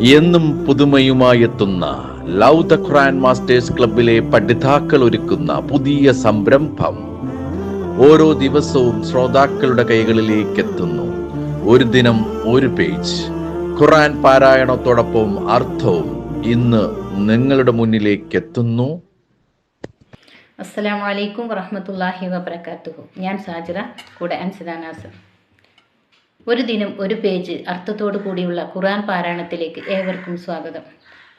എന്നും പുതുമയുമായെത്തുന്ന love the Quran masters ക്ലബിലെ പഠിതാക്കൾ ഒരുക്കുന്ന പുതിയ സംരംഭം ഓരോ ദിവസവും ശ്രോതാക്കളുടെ കൈകളിലേക്ക് എത്തുന്നു ഒരു ദിനം ഒരു പേജ്. ഖുറാൻ പാരായണത്തോടൊപ്പം അർത്ഥവും ഇന്ന് നിങ്ങളുടെ മുന്നിലേക്ക് എത്തുന്നു അസ്സലാമു അലൈക്കും വറഹ്മത്തുള്ളാഹി വബറകാതുഹു ഞാൻ സാജിറ കൂടെ അൻസിദ ഒരു ദിനം ഒരു പേജ് അർത്ഥത്തോടു കൂടിയുള്ള ഖുർആൻ പാരായണത്തിലേക്ക് ഏവർക്കും സ്വാഗതം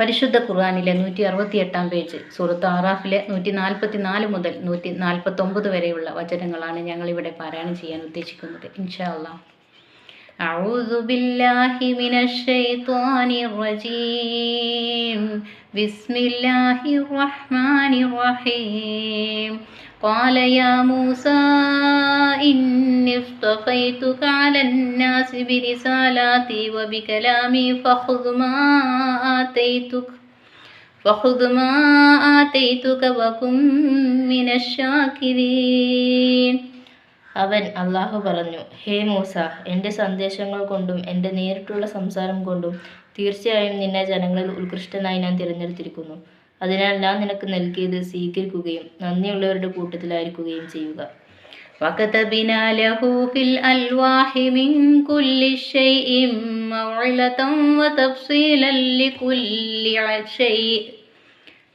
പരിശുദ്ധ ഖുർആനിലെ നൂറ്റി അറുപത്തി എട്ടാം പേജ് സൂറത്ത് ആറാഫിലെ നൂറ്റി നാൽപ്പത്തി നാല് മുതൽ നൂറ്റി നാൽപ്പത്തി ഒമ്പത് വരെയുള്ള വചനങ്ങളാണ് ഞങ്ങളിവിടെ പാരായണം ചെയ്യാൻ ഉദ്ദേശിക്കുന്നത് ഇൻഷാ അള്ളാഹ് أعوذ بالله من الشيطان الرجيم بسم الله الرحمن الرحيم قال يا موسى إني اصطفيتك على الناس برسالاتي وبكلامي فخذ ما آتيتك فخذ ما آتيتك وكن من الشاكرين അവൻ അള്ളാഹു പറഞ്ഞു ഹേ മൂസ എൻ്റെ സന്ദേശങ്ങൾ കൊണ്ടും എൻ്റെ നേരിട്ടുള്ള സംസാരം കൊണ്ടും തീർച്ചയായും നിന്നെ ജനങ്ങളിൽ ഉത്കൃഷ്ടനായി ഞാൻ തിരഞ്ഞെടുത്തിരിക്കുന്നു അതിനാൽ ഞാൻ നിനക്ക് നൽകിയത് സ്വീകരിക്കുകയും നന്ദിയുള്ളവരുടെ കൂട്ടത്തിലായിരിക്കുകയും ചെയ്യുക وكتبنا له في الألواح من كل شيء موعظة وتفصيلا لكل شيء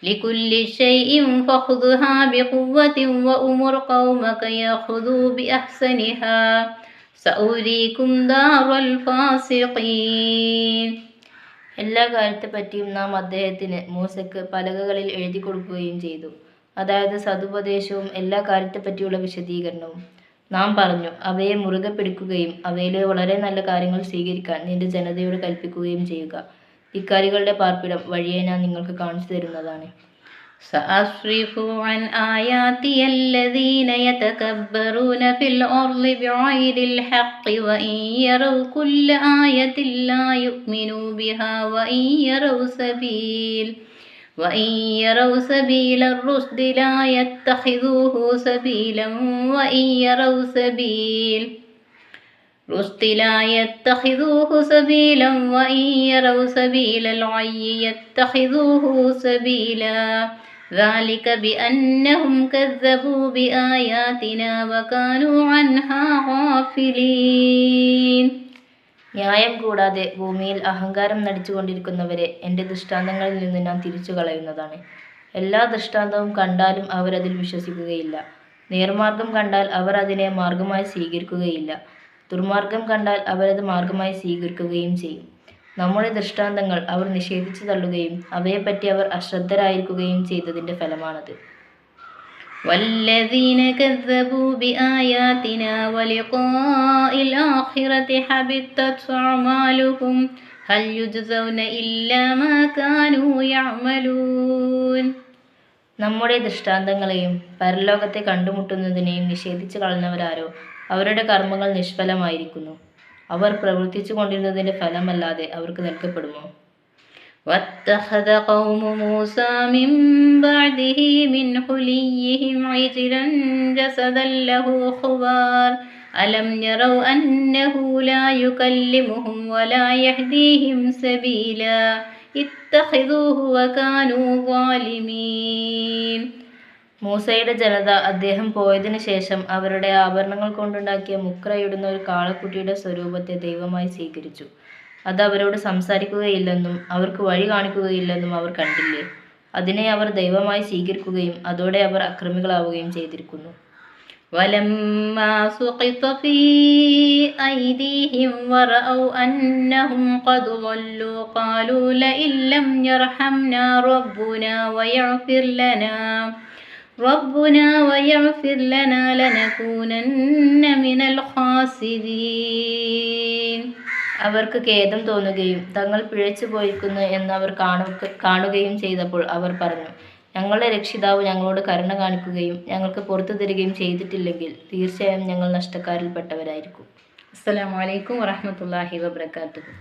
لكل شيء فخذها بقوة وأمر قومك يأخذوا بأحسنها سأريكم دار الفاسقين എല്ലാ കാര്യത്തെപ്പറ്റിയും നാം അദ്ദേഹത്തിന് മൂസയ്ക്ക് പലകകളിൽ എഴുതി കൊടുക്കുകയും ചെയ്തു അതായത് സതുപദേശവും എല്ലാ കാര്യത്തെപ്പറ്റിയുള്ള വിശദീകരണവും നാം പറഞ്ഞു അവയെ മുറുകെ പിടിക്കുകയും അവയിലെ വളരെ നല്ല കാര്യങ്ങൾ സ്വീകരിക്കാൻ നിന്റെ ജനതയോട് കൽപ്പിക്കുകയും ചെയ്യുക ഇക്കാര്യങ്ങളുടെ പാർപ്പിടം വഴിയെ ഞാൻ നിങ്ങൾക്ക് കാണിച്ചു തരുന്നതാണ് سأصرف عن آياتي الذين يتكبرون في الأرض بغير الحق وإن يروا كل آية لا يؤمنوا بها وإن يروا سبيل وإن يروا سبيل الرشد لا يتخذوه سبيلا وإن يروا سبيل رشد لا يتخذوه سبيلا وإن يروا سبيل الغي يتخذوه سبيلا ذلك بأنهم كذبوا بآياتنا وكانوا عنها غافلين ന്യായം കൂടാതെ ഭൂമിയിൽ അഹങ്കാരം നടിച്ചുകൊണ്ടിരിക്കുന്നവരെ എന്റെ ദൃഷ്ടാന്തങ്ങളിൽ നിന്ന് ഞാൻ തിരിച്ചു കളയുന്നതാണ് എല്ലാ ദൃഷ്ടാന്തവും കണ്ടാലും അവരതിൽ വിശ്വസിക്കുകയില്ല. നേർമാർഗം കണ്ടാൽ അവർ അതിനെ മാർഗമായി സ്വീകരിക്കുകയില്ല. ദുർമാർഗം കണ്ടാൽ അവരത് മാർഗമായി സ്വീകരിക്കുകയും ചെയ്യും. നമ്മുടെ ദൃഷ്ടാന്തങ്ങൾ അവർ നിഷേധിച്ചു തള്ളുകയും അവയെപ്പറ്റി അവർ അശ്രദ്ധരായിരിക്കുകയും ചെയ്തതിന്റെ ഫലമാണത്. والذين كذبوا بآياتنا ولقاء الآخرة حبطت أعمالهم هل يجزون إلا ما كانوا يعملون നമ്മുടെ ദൃഷ്ടാന്തങ്ങളെയും പരലോകത്തെ കണ്ടുമുട്ടുന്നതിനെയും നിഷേധിച്ചു കളഞ്ഞവരാരോ അവരുടെ കർമ്മങ്ങൾ നിഷ്ഫലമായിരിക്കുന്നു അവർ പ്രവർത്തിച്ചു കൊണ്ടിരുന്നതിൻ്റെ ഫലമല്ലാതെ അവർക്ക് നൽകപ്പെടുമോ واتخذ قوم موسى من بعده من حليهم عجلا جسدا له خوار ألم يروا أنه لا يكلمهم ولا يهديهم سبيلا اتخذوه وكانوا ظالمين മൂസയുടെ ജനത അദ്ദേഹം പോയതിനു ശേഷം അവരുടെ ആഭരണങ്ങൾ കൊണ്ടുണ്ടാക്കിയ മുക്രയിടുന്ന ഒരു കാളക്കുട്ടിയുടെ സ്വരൂപത്തെ ദൈവമായി സ്വീകരിച്ചു അത് അവരോട് സംസാരിക്കുകയില്ലെന്നും അവർക്ക് വഴി കാണിക്കുകയില്ലെന്നും അവർ കണ്ടില്ലേ അതിനെ അവർ ദൈവമായി സ്വീകരിക്കുകയും അതോടെ അവർ അക്രമികളാവുകയും ചെയ്തിരിക്കുന്നു ولما سقط في أيديهم ورأوا أنهم قد ضلوا قالوا لئن لم يرحمنا ربنا ويغفر لنا ربنا ويغفر لنا لنكونن من الخاسرين അവർക്ക് ഖേദം തോന്നുകയും തങ്ങൾ പിഴച്ചു പോയിരിക്കുന്നു എന്ന് അവർ കാണുക കാണുകയും ചെയ്തപ്പോൾ അവർ പറഞ്ഞു ഞങ്ങളുടെ രക്ഷിതാവ് ഞങ്ങളോട് കരുണ കാണിക്കുകയും ഞങ്ങൾക്ക് പുറത്തു തരികയും ചെയ്തിട്ടില്ലെങ്കിൽ തീർച്ചയായും ഞങ്ങൾ നഷ്ടക്കാരിൽപ്പെട്ടവരായിരിക്കും. അസ്സലാമു അലൈക്കും വറഹ്മത്തുള്ളാഹി വബറകാതുഹു.